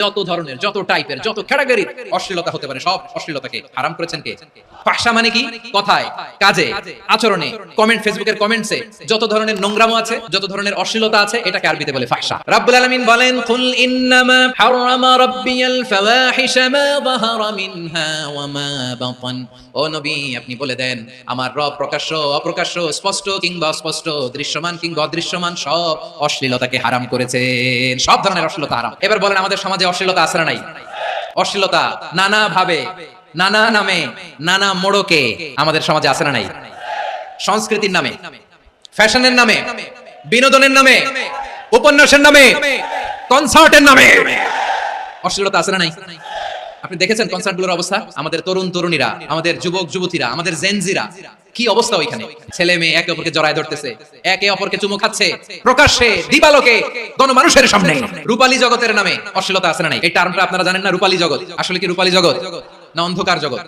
যত ধরনের, যত টাইপের যত ক্যাটাগরির অশ্লীলতা হতে পারে, সব অশ্লীলতাকে হারাম করেছেন কে? ভাষা মানে কি? কথায়। কাজে, আচরণে কমেন্ট ফেসবুকের কমেন্টসে যত ধরনের নোংরামো আছে, যত ধরনের অশ্লীলতা আছে, এটাকে আরবিতে বলে ফাহসা। রাব্বুল আলামিন বলেন, কুল ইন্নামা হারামা রাব্বিয়াল ফাওয়াহিশা মা যাহারা মিনহা ওয়া মা বাতান। ও নবী, আপনি বলে দেন, আমার রব প্রকাশ্য, অপ্রকাশ্য, স্পষ্ট কিংবা অস্পষ্ট, দৃশ্যমান কিংবা অদৃশ্যমান সব অশ্লীলতাকে হারাম করেছেন। সব ধরনের অশ্লীলতা হারাম। এবার বলেন, আমাদের সমাজে অশ্লীলতা আছে নাই? অশ্লীলতা নানা ভাবে নানা নামে, নানা মোড়কে আমাদের সমাজে আছে না নাই। সংস্কৃতির নামে, ফ্যাশনের নামে, বিনোদনের নামে, উপন্যাসের নামে, কনসার্টের নামে। অশ্লীলতা আছে না নাই? আপনি দেখেছেন কনসার্টগুলোর অবস্থা? আমাদের তরুণ তরুণীরা, আমাদের যুবক যুবতীরা, আমাদের জেনজিরা কি অবস্থা ওইখানে? ছেলে মেয়ে একে অপরকে জড়ায় ধরতেছে, একে অপরকে চুমু খাচ্ছে, প্রকাশ্যে দিবালোকে গণমানুষের সামনে। রূপালী জগতের নামে অশ্লীলতা আছে না নাই? এই টার্মটা আপনারা জানেন না? রূপালী জগৎ। আসলে কি রূপালী জগৎ? না অন্ধকার জগৎ।